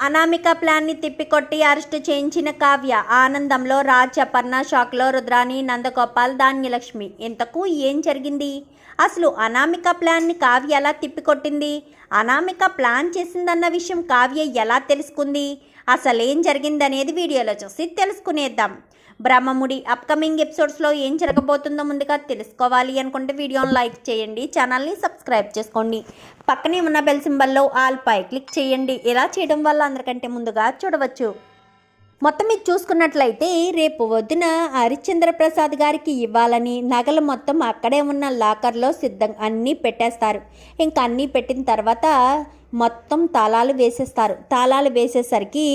అనామిక ప్లాన్ని తిప్పికొట్టి అరెస్టు చేయించిన కావ్య ఆనందంలో రాజ్ అపర్ణ షాక్లో రుద్రాణి నందగోపాల్ ధాన్యలక్ష్మి. ఇంతకు ఏం జరిగింది? అసలు అనామిక ప్లాన్ని కావ్య ఎలా తిప్పికొట్టింది? అనామిక ప్లాన్ చేసిందన్న విషయం కావ్య ఎలా తెలుసుకుంది? అసలేం జరిగిందనేది వీడియోలో చూసి తెలుసుకునేద్దాం. బ్రహ్మముడి అప్కమింగ్ ఎపిసోడ్స్లో ఏం జరగబోతుందో ముందుగా తెలుసుకోవాలి అనుకుంటే వీడియోని లైక్ చేయండి ఛానల్ని సబ్స్క్రైబ్ చేసుకోండి. పక్కనే ఉన్న బెల్ సింబల్లో ఆల్ పై క్లిక్ చేయండి. ఇలా చేయడం వల్ల అందరికంటే ముందుగా చూడవచ్చు. మొత్తం మీరు చూసుకున్నట్లయితే రేపు వద్దున హరిశ్చంద్ర ప్రసాద్ గారికి ఇవ్వాలని నగలు మొత్తం అక్కడే ఉన్న లాకర్లో సిద్ధం అన్నీ పెట్టేస్తారు. ఇంకా అన్నీ పెట్టిన తర్వాత మొత్తం తాళాలు వేసేస్తారు. తాళాలు వేసేసరికి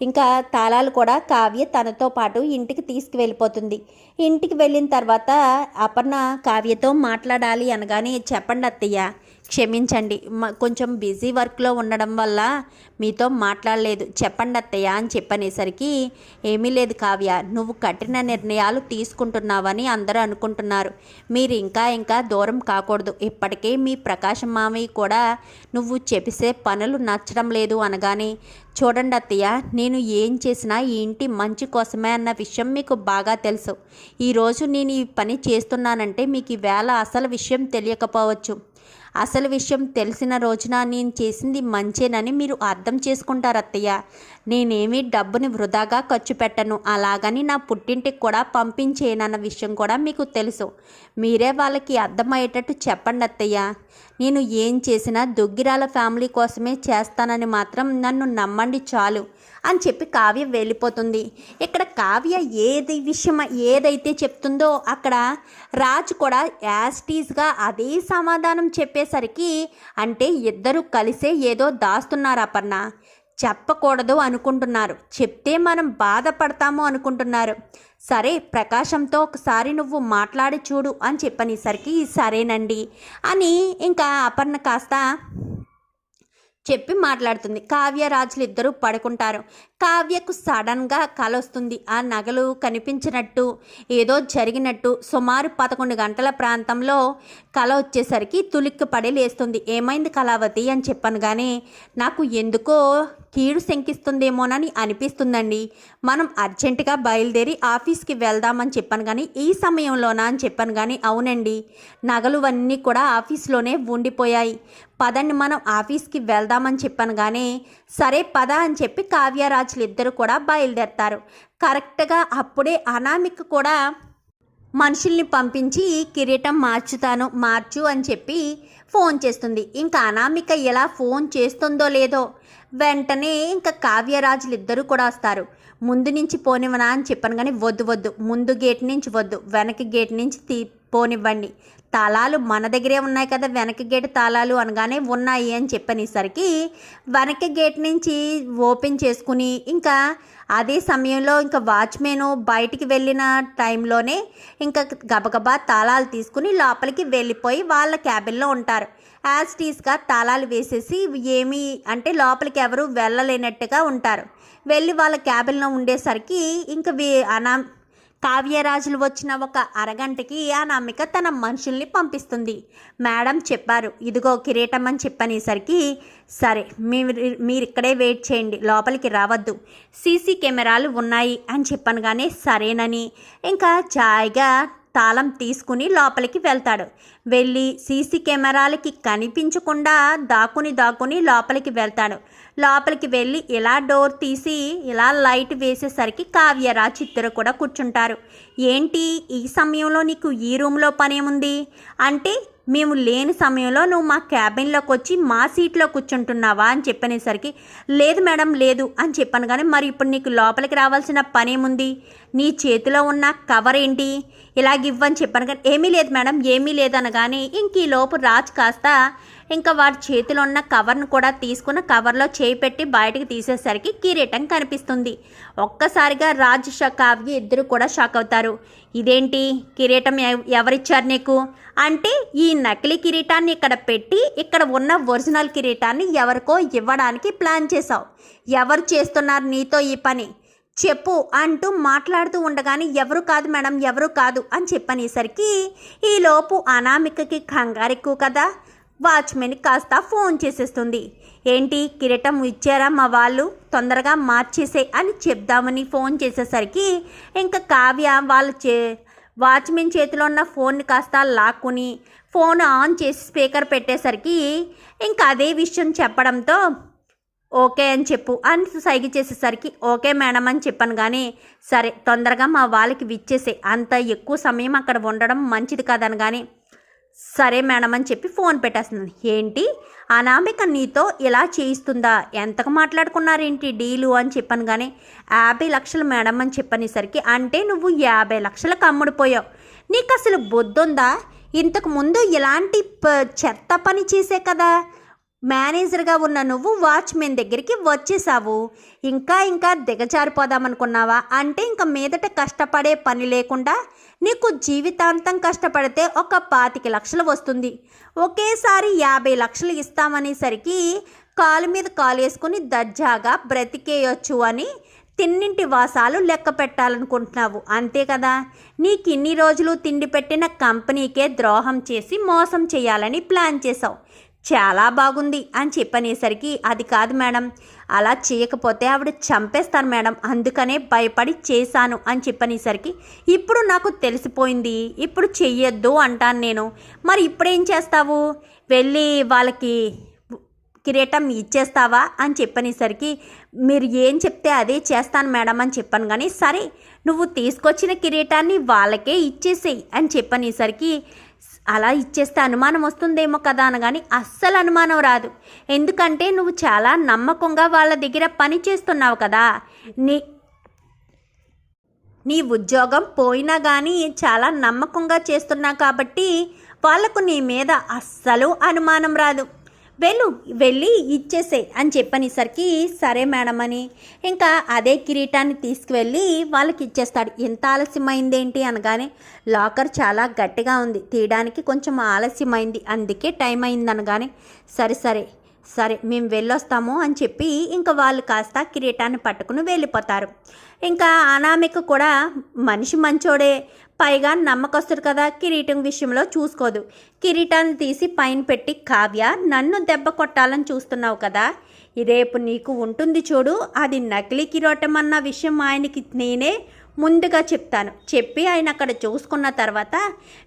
ఇంకా తాళాలు కూడా కావ్య తనతో పాటు ఇంటికి తీసుకువెళ్ళిపోతుంది. ఇంటికి వెళ్ళిన తర్వాత అపర్ణ కావ్యతో మాట్లాడాలి అనగానే చెప్పండి అత్తయ్య. క్షమించండి. కొంచెం బిజీ వర్క్లో ఉండడం వల్ల మీతో మాట్లాడలేదు. చెప్పండి అత్తయ్య అని చెప్పనేసరికి ఏమీ లేదు కావ్య నువ్వు కఠిన నిర్ణయాలు తీసుకుంటున్నావని అందరూ అనుకుంటున్నారు. మీరు ఇంకా ఇంకా దూరం కాకూడదు. ఇప్పటికే మీ ప్రకాశం మామయ్య కూడా నువ్వు చెప్పేసే పనులు నచ్చడం లేదు అనగానే చూడండి అత్తయ్య నేను ఏం చేసినా ఈ ఇంటి మంచి కోసమే అన్న విషయం మీకు బాగా తెలుసు. ఈరోజు నేను ఈ పని చేస్తున్నానంటే మీకు ఈవేళ అసలు విషయం తెలియకపోవచ్చు. అసలు విషయం తెలిసిన రోజున నేను చేసింది మంచేనని మీరు అర్థం చేసుకుంటారు అత్తయ్య. నేనేమీ డబ్బుని వృధాగా ఖర్చు పెట్టను. అలాగని నా పుట్టింటికి కూడా పంపించేనన్న విషయం కూడా మీకు తెలుసు. మీరే వాళ్ళకి అర్థమయ్యేటట్టు చెప్పండి అత్తయ్య. నేను ఏం చేసినా దుగ్గిరాల ఫ్యామిలీ కోసమే చేస్తానని మాత్రం నన్ను నమ్మండి చాలు. అని చెప్పి కావ్య వెళ్ళిపోతుంది. ఇక్కడ కావ్య ఏది విషయం ఏదైతే చెప్తుందో అక్కడ రాజ్ కూడా యాస్టీస్గా అదే సమాధానం చెప్పేసరికి అంటే ఇద్దరు కలిసే ఏదో దాస్తున్నారు అపర్ణ. చెప్పకూడదు అనుకుంటున్నారు. చెప్తే మనం బాధపడతాము అనుకుంటున్నారు. సరే ప్రకాశంతో ఒకసారి నువ్వు మాట్లాడి చూడు అని చెప్పనేసరికి సరేనండి అని ఇంకా అపర్ణ కాస్త చెప్పి మాట్లాడుతుంది. కావ్య రాజులు ఇద్దరూ పడుకుంటారు. కావ్యకు సడన్గా కల వస్తుంది ఆ నగలు కనిపించినట్టు ఏదో జరిగినట్టు సుమారు పదకొండు గంటల ప్రాంతంలో కళ వచ్చేసరికి తులిక్కి పడి లేస్తుంది. ఏమైంది కళావతి అని చెప్పాను కానీ నాకు ఎందుకో కీడు శంకిస్తుందేమోనని అనిపిస్తుందండి. మనం అర్జెంటుగా బయలుదేరి ఆఫీస్కి వెళ్దామని చెప్పాను కానీ ఈ సమయంలోనా అని చెప్పాను కానీ అవునండి. నగలువన్నీ కూడా ఆఫీస్లోనే ఉండిపోయాయి. పదండి మనం ఆఫీస్కి వెళ్దామని చెప్పాను కానీ సరే పద అని చెప్పి కావ్యరాజులు ఇద్దరు కూడా బయలుదేరతారు. కరెక్ట్గా అప్పుడే అనామిక కూడా మనుషుల్ని పంపించి కిరీటం మార్చుతాను మార్చు అని చెప్పి ఫోన్ చేస్తుంది. ఇంకా అనామిక ఎలా ఫోన్ చేస్తుందో లేదో వెంటనే ఇంకా కావ్యరాజులు ఇద్దరు కూడా వస్తారు. ముందు నుంచి పోనివనా అని చెప్పాను కానీ వద్దు వద్దు. ముందు గేట్ నుంచి వద్దు. వెనక గేట్ నుంచి తీ పోనివ్వండి. తాళాలు మన దగ్గరే ఉన్నాయి కదా వెనక గేట్ తాళాలు అనగానే ఉన్నాయి అని చెప్పనేసరికి వెనక గేట్ నుంచి ఓపెన్ చేసుకుని ఇంకా అదే సమయంలో ఇంకా వాచ్మెన్ బయటికి వెళ్ళిన టైంలోనే ఇంకా గబగబా తాళాలు తీసుకుని లోపలికి వెళ్ళిపోయి వాళ్ళ క్యాబిన్లో ఉంటారు. యాజ్ టీస్గా తాళాలు వేసేసి ఏమీ అంటే లోపలికి ఎవరు వెళ్ళలేనట్టుగా ఉంటారు. వెళ్ళి వాళ్ళ క్యాబిన్లో ఉండేసరికి ఇంకా వీ అనా కావ్యరాజులు వచ్చిన ఒక అరగంటకి ఆ తన మనుషుల్ని పంపిస్తుంది. మేడం చెప్పారు ఇదిగో కిరీటం అని చెప్పనేసరికి సరే మీరు మీరు ఇక్కడే వెయిట్ చేయండి లోపలికి రావద్దు. సీసీ కెమెరాలు ఉన్నాయి అని చెప్పనగానే సరేనని. ఇంకా జాయిగా తాళం తీసుకుని లోపలికి వెళ్తాడు. వెళ్ళి సీసీ కెమెరాలకి కనిపించకుండా దాక్కుని దాక్కుని లోపలికి వెళ్తాడు. లోపలికి వెళ్ళి ఇలా డోర్ తీసి ఇలా లైట్ వేసేసరికి కావ్యరా ఇద్దరు కూడా కూర్చుంటారు. ఏంటి ఈ సమయంలో నీకు ఈ రూమ్లో పనేముంది? అంటే మేము లేని సమయంలో నువ్వు మా క్యాబిన్లోకి వచ్చి మా సీట్లో కూర్చుంటున్నావా? అని చెప్పనేసరికి లేదు మేడం లేదు అని చెప్పాను కానీ మరి ఇప్పుడు నీకు లోపలికి రావాల్సిన పనేముంది? నీ చేతిలో ఉన్న కవర్ ఏంటి? ఇలాగ ఇవ్వని చెప్పాను కానీ ఏమీ లేదు మేడం ఏమీ లేదనగానే ఇంక ఈ లోపు రాజ్ కాస్త ఇంకా వారి చేతిలో ఉన్న కవర్ను కూడా తీసుకున్న కవర్లో చేయి పెట్టి బయటకు తీసేసరికి కిరీటం కనిపిస్తుంది. ఒక్కసారిగా రాజ్ కావ్య ఇద్దరు కూడా షాక్ అవుతారు. ఇదేంటి? కిరీటం ఎవరిచ్చారు నీకు? అంటే ఈ నకిలీ కిరీటాన్ని ఇక్కడ పెట్టి ఇక్కడ ఉన్న ఒరిజినల్ కిరీటాన్ని ఎవరికో ఇవ్వడానికి ప్లాన్ చేశావు. ఎవరు చేస్తున్నారు నీతో ఈ పని? చెప్పు అంటూ మాట్లాడుతూ ఉండగానే ఎవరు కాదు మేడం ఎవరు కాదు అని చెప్పనేసరికి ఈలోపు అనామికకి కంగారెక్కువ కదా. వాచ్మెన్ కాస్త ఫోన్ చేసేస్తుంది. ఏంటి కిరీటం ఇచ్చారా మా వాళ్ళు? తొందరగా మార్చేసే అని చెప్దామని ఫోన్ చేసేసరికి ఇంకా కావ్య వాళ్ళ చే వాచ్మెన్ చేతిలో ఉన్న ఫోన్ని కాస్త లాక్కుని ఫోన్ ఆన్ చేసి స్పీకర్ పెట్టేసరికి ఇంకా అదే విషయం చెప్పడంతో ఓకే అని చెప్పు అని సైగ చేసేసరికి ఓకే మేడం అని చెప్పాను కానీ సరే తొందరగా మా వాళ్ళకి విచ్చేసే. అంత ఎక్కువ సమయం అక్కడ ఉండడం మంచిది కాదని కానీ సరే మేడం అని చెప్పి ఫోన్ పెట్టేస్తుంది. ఏంటి? అనామిక నీతో ఇలా చేయిస్తుందా? ఎంతకు మాట్లాడుకున్నారేంటి డీలు అని చెప్పాను కానీ యాభై లక్షలు మేడం అని చెప్పనేసరికి అంటే నువ్వు యాభై లక్షలకు అమ్ముడిపోయావు. నీకు అసలు బొద్దుందా? ఇంతకు ముందు ఇలాంటి ప- చెత్త పని చేసే కదా. మేనేజర్గా ఉన్న నువ్వు వాచ్మెన్ దగ్గరికి వచ్చేసావు. ఇంకా ఇంకా దిగజారిపోదామనుకున్నావా? అంటే ఇంకా మీదట కష్టపడే పని లేకుండా నీకు జీవితాంతం కష్టపడితే ఒక పాతిక లక్షలు వస్తుంది. ఒకేసారి యాభై లక్షలు ఇస్తామనేసరికి కాలు మీద కాలు వేసుకుని దర్జాగా బ్రతికేయొచ్చు అని తిన్నింటి వాసాలు లెక్క పెట్టాలనుకుంటున్నావు. అంతే కదా? నీకు ఇన్ని రోజులు తిండి పెట్టిన కంపెనీకే ద్రోహం చేసి మోసం చేయాలని ప్లాన్ చేశావు. చాలా బాగుంది అని చెప్పనేసరికి అది కాదు మేడం అలా చేయకపోతే ఆవిడ చంపేస్తాను మేడం అందుకనే భయపడి చేశాను అని చెప్పనేసరికి ఇప్పుడు నాకు తెలిసిపోయింది ఇప్పుడు చెయ్యొద్దు అంటాను నేను. మరి ఇప్పుడేం చేస్తావు? వెళ్ళి వాళ్ళకి కిరీటం ఇచ్చేస్తావా అని చెప్పనేసరికి మీరు ఏం చెప్తే అదే చేస్తాను మేడం అని చెప్పాను కానీ సరే నువ్వు తీసుకొచ్చిన కిరీటాన్ని వాళ్ళకే ఇచ్చేసేయి అని చెప్పనేసరికి అలా ఇచ్చేస్తే అనుమానం వస్తుందేమో కదా అనగాని అస్సలు అనుమానం రాదు. ఎందుకంటే నువ్వు చాలా నమ్మకంగా వాళ్ళ దగ్గర పని చేస్తున్నావు కదా. నీ నీ ఉద్యోగం పోయినా కానీ చాలా నమ్మకంగా చేస్తున్నావు కాబట్టి వాళ్ళకు నీ మీద అస్సలు అనుమానం రాదు. వెళ్ళు వెళ్ళి ఇచ్చేసే అని చెప్పనేసరికి సరే మేడం అని ఇంకా అదే కిరీటాన్ని తీసుకువెళ్ళి వాళ్ళకి ఇచ్చేస్తాడు. ఎంత ఆలస్యమైందేంటి అనగానే లాకర్ చాలా గట్టిగా ఉంది. తీయడానికి కొంచెం ఆలస్యమైంది. అందుకే టైం అయింది అనగానే సరే సరే సరే మేము వెళ్ళొస్తాము అని చెప్పి ఇంకా వాళ్ళు కాస్త కిరీటాన్ని పట్టుకుని వెళ్ళిపోతారు. ఇంకా అనామిక కూడా మనిషి మంచోడే పైగా నమ్మకస్తుడు కదా కిరీటం విషయంలో చూసుకోదు. కిరీటాన్ని తీసి పైన పెట్టి కావ్య నన్ను దెబ్బ కొట్టాలని చూస్తున్నావు కదా రేపు నీకు ఉంటుంది చూడు అది నకిలీ కిరీటం అన్న విషయం ఆయనకి నేనే ముందుగా చెప్తాను. చెప్పి ఆయన అక్కడ చూసుకున్న తర్వాత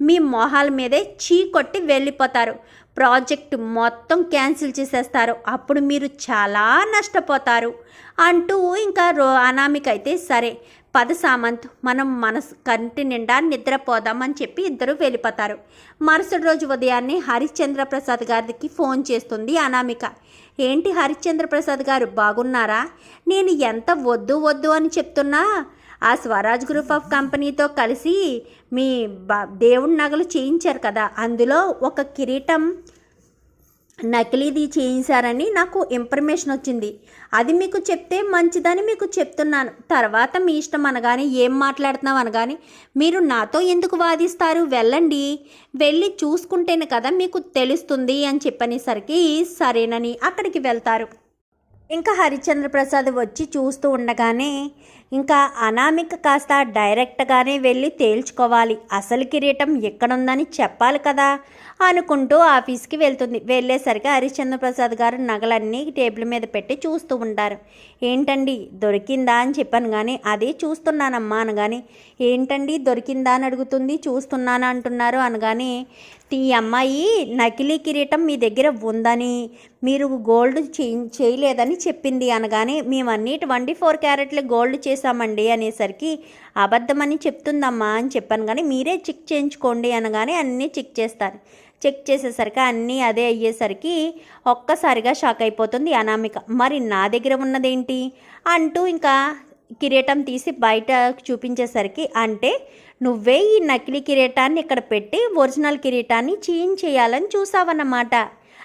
మీ మొహాల మీదే చీ కొట్టి వెళ్ళిపోతారు. ప్రాజెక్ట్ మొత్తం క్యాన్సిల్ చేసేస్తారు. అప్పుడు మీరు చాలా నష్టపోతారు అంటూ ఇంకా రో అనామిక అయితే సరే. పద సామంత్ మనం మనసు కంటి నిండా నిద్రపోదామని చెప్పి ఇద్దరు వెళ్ళిపోతారు. మరుసటి రోజు ఉదయాన్నే హరిశ్చంద్ర ప్రసాద్ గారికి ఫోన్ చేస్తుంది అనామిక. ఏంటి హరిశ్చంద్ర ప్రసాద్ గారు బాగున్నారా? నేను ఎంత వద్దు వద్దు అని చెప్తున్నా? ఆ స్వరాజ్ గ్రూప్ ఆఫ్ కంపెనీతో కలిసి మీ బ దేవుడి నగలు చేయించారు కదా. అందులో ఒక కిరీటం నకిలీది చేయించారని నాకు ఇన్ఫర్మేషన్ వచ్చింది. అది మీకు చెప్తే మంచిదని మీకు చెప్తున్నాను. తర్వాత మీ ఇష్టం అనగానే ఏం మాట్లాడుతున్నావు అనగానే మీరు నాతో ఎందుకు వాదిస్తారు? వెళ్ళండి. వెళ్ళి చూసుకుంటేనే కదా మీకు తెలుస్తుంది అని చెప్పనేసరికి సరేనని అక్కడికి వెళ్తారు. ఇంకా హరిచంద్ర ప్రసాద్ వచ్చి చూస్తూ ఉండగానే ఇంకా అనామిక కాస్త డైరెక్ట్గానే వెళ్ళి తేల్చుకోవాలి. అసలు కిరీటం ఎక్కడుందని చెప్పాలి కదా అనుకుంటూ ఆఫీస్కి వెళ్తుంది. వెళ్ళేసరికి హరిశ్చంద్ర ప్రసాద్ గారు నగలన్నీ టేబుల్ మీద పెట్టి చూస్తూ ఉంటారు. ఏంటండి దొరికిందా అని చెప్పాను కానీ అదే చూస్తున్నానమ్మా అనగానే ఏంటండి దొరికిందా అని అడుగుతుంది చూస్తున్నాను అంటున్నారు అనగానే ఈ అమ్మాయి నకిలీ కిరీటం మీ దగ్గర ఉందని మీరు గోల్డ్ చేయలేదని అని చెప్పింది అనగానే మేమన్నీ ట్వంటీ ఫోర్ క్యారెట్లు గోల్డ్ చేసామండి అనేసరికి అబద్ధమని చెప్తుందమ్మా అని చెప్పాను. కానీ మీరే చెక్ చేయించుకోండి అనగానే అన్నీ చెక్ చేస్తారు. చెక్ చేసేసరికి అన్నీ అదే అయ్యేసరికి ఒక్కసారిగా షాక్ అయిపోతుంది అనామిక. మరి నా దగ్గర ఉన్నదేంటి? అంటూ ఇంకా కిరీటం తీసి బయట చూపించేసరికి అంటే నువ్వే ఈ నకిలీ కిరీటాన్ని ఇక్కడ పెట్టి ఒరిజినల్ కిరీటాన్ని చేంజ్ చేయాలని చూసావన్నమాట.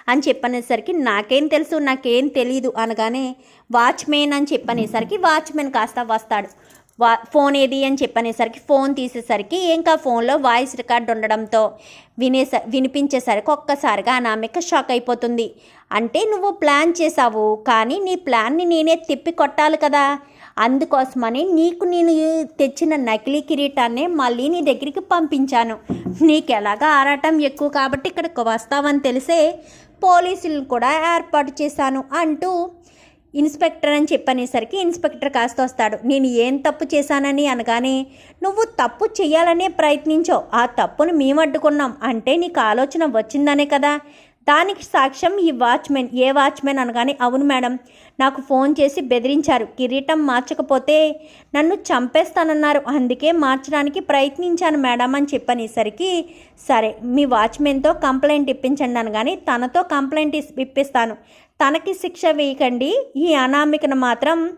అని చెప్పనేసరికి నాకేం తెలుసు నాకేం తెలీదు అనగానే వాచ్మెన్ అని చెప్పనేసరికి వాచ్మెన్ కాస్త వస్తాడు. వా ఫోన్ ఏది అని చెప్పనేసరికి ఫోన్ తీసేసరికి ఇంకా ఫోన్లో వాయిస్ రికార్డ్ ఉండడంతో వినేస వినిపించేసరికి ఒక్కసారిగా అనామిక షాక్ అయిపోతుంది. అంటే నువ్వు ప్లాన్ చేసావు కానీ నీ ప్లాన్ని నేనే తిప్పి కొట్టాలి కదా. అందుకోసమని నీకు నేను తెచ్చిన నకిలీ కిరీటాన్ని మళ్ళీ నీ దగ్గరికి పంపించాను. నీకు ఎలాగా ఆరాటం ఎక్కువ కాబట్టి ఇక్కడికి వస్తావని తెలిసే పోలీసులను కూడా ఏర్పాటు చేశాను అంటూ ఇన్స్పెక్టర్ అని చెప్పనేసరికి ఇన్స్పెక్టర్ కాస్త వస్తాడు. నేను ఏం తప్పు చేశానని అనగానే నువ్వు తప్పు చేయాలనే ప్రయత్నించావు ఆ తప్పును మేము అడ్డుకున్నాం. అంటే నీకు ఆలోచన వచ్చిందనే కదా. దానికి సాక్ష్యం ఈ వాచ్మెన్. ఏ వాచ్మెన్ అనగానే అవును మేడం నాకు ఫోన్ చేసి బెదిరించారు. కిరీటం మార్చకపోతే నన్ను చంపేస్తానన్నారు. అందుకే మార్చడానికి ప్రయత్నించాను మేడం అని చెప్పనేసరికి సరే మీ వాచ్మెన్తో కంప్లైంట్ ఇప్పించండి అనగానే తనతో కంప్లైంట్ ఇస్- ఇప్పిస్తాను. తనకి శిక్ష వేయకండి. ఈ అనామికను మాత్రం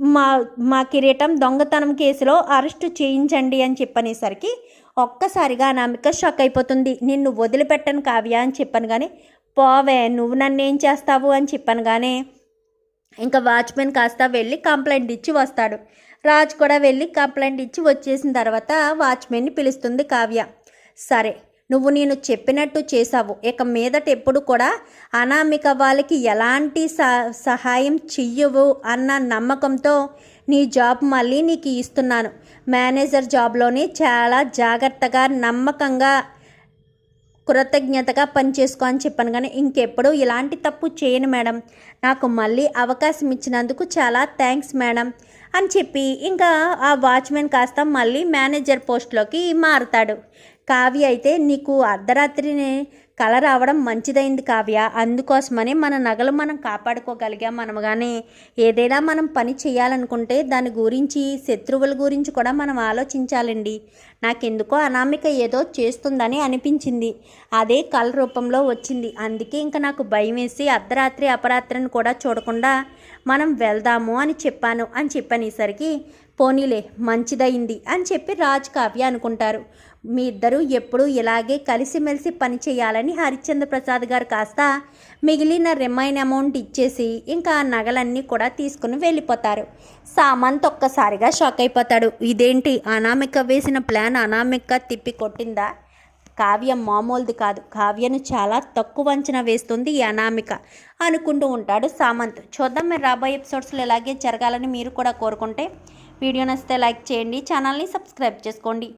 మా మా కిరీటం దొంగతనం కేసులో అరెస్టు చేయించండి అని చెప్పనేసరికి ఒక్కసారిగా అనామిక షాక్ అయిపోతుంది. నిన్ను వదిలిపెట్టను కావ్య అని చెప్పాను కానీ పోవే నువ్వు నన్ను ఏం చేస్తావు అని చెప్పాను కానీ ఇంకా వాచ్మెన్ కాస్త వెళ్ళి కంప్లైంట్ ఇచ్చి వస్తాడు. రాజ్ కూడా వెళ్ళి కంప్లైంట్ ఇచ్చి వచ్చేసిన తర్వాత వాచ్మెన్ని పిలుస్తుంది కావ్య. సరే నువ్వు నేను చెప్పినట్టు చేసావు ఇక మీదట ఎప్పుడు కూడా అనామిక వాళ్ళకి ఎలాంటి స- సహాయం చెయ్యవు అన్న నమ్మకంతో నీ జాబ్ మళ్ళీ నీకు ఇస్తున్నాను. మేనేజర్ జాబ్లోనే చాలా జాగ్రత్తగా నమ్మకంగా కృతజ్ఞతగా పనిచేసుకో అని చెప్పాను. కానీ ఇంకెప్పుడు ఇలాంటి తప్పు చేయను మేడం. నాకు మళ్ళీ అవకాశం ఇచ్చినందుకు చాలా థ్యాంక్స్ మేడం అని చెప్పి ఇంకా ఆ వాచ్మెన్ కాస్త మళ్ళీ మేనేజర్ పోస్ట్లోకి మారుతాడు. కావ్య అయితే నీకు అర్ధరాత్రినే కళ రావడం మంచిదైంది కావ్య. అందుకోసమని మన నగలు మనం కాపాడుకోగలిగాం మనం కానీ ఏదైనా మనం పని చేయాలనుకుంటే దాని గురించి శత్రువుల గురించి కూడా మనం ఆలోచించాలండి. నాకెందుకో అనామిక ఏదో చేస్తుందని అనిపించింది. అదే కళ రూపంలో వచ్చింది. అందుకే ఇంకా నాకు భయం వేసి అర్ధరాత్రి అపరాత్రిని కూడా చూడకుండా మనం వెళ్దాము అని చెప్పాను. అని చెప్పనేసరికి పోనీలే మంచిదయింది అని చెప్పి రాజ్ కావ్య అనుకుంటారు. మీ ఇద్దరూ ఎప్పుడూ ఇలాగే కలిసిమెలిసి పని చేయాలని హరిశ్చంద్ర ప్రసాద్ గారు కాస్త మిగిలిన రిమైన్ అమౌంట్ ఇచ్చేసి ఇంకా నగలన్నీ కూడా తీసుకుని వెళ్ళిపోతారు. సామంత్ ఒక్కసారిగా షాక్ అయిపోతాడు. ఇదేంటి? అనామిక వేసిన ప్లాన్ అనామిక తిప్పి కొట్టిందా? కావ్య మామూలుది కాదు. కావ్యను చాలా తక్కువ అంచనా వేస్తుంది ఈ అనామిక. అనుకుంటూ ఉంటాడు సామంత్. చూద్దాం మీరు రాబోయే ఎపిసోడ్స్లో ఇలాగే జరగాలని మీరు కూడా కోరుకుంటే వీడియో నచ్చితే లైక్ చేయండి ఛానల్ని సబ్స్క్రైబ్ చేసుకోండి.